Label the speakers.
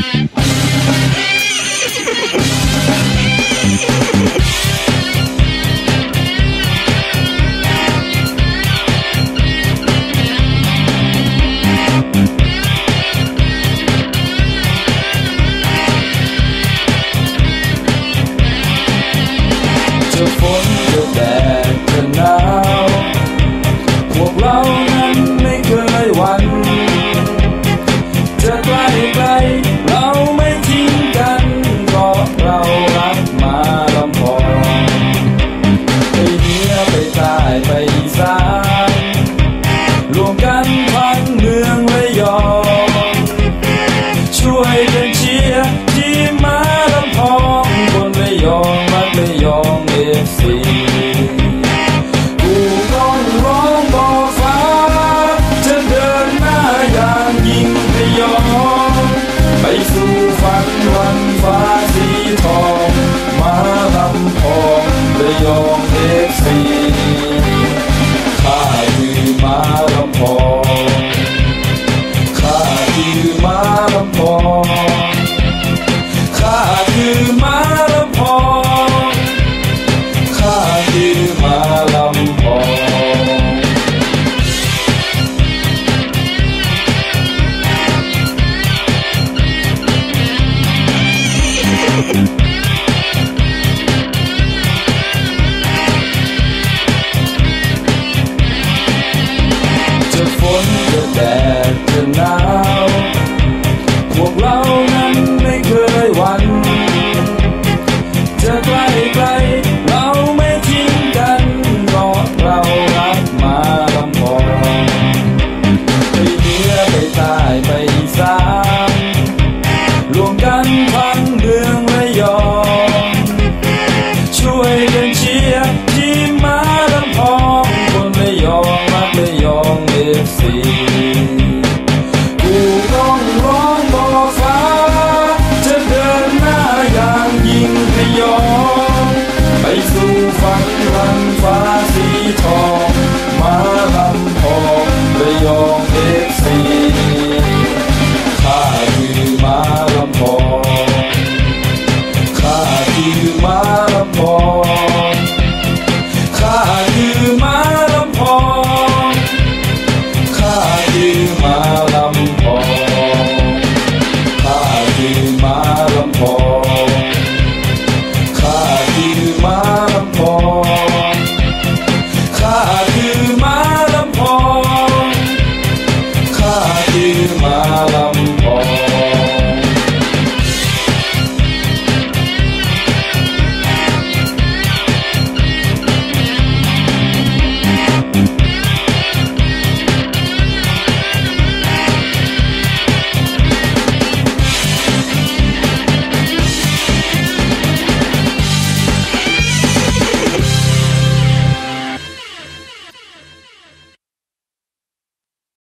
Speaker 1: Thank you. ใต้ไปอีสานรวมกันทั้งเมืองระยอง ช่วยกันเชียร์ทีมมาลำพองคนระยองรักระยองเอฟซีกูต้อง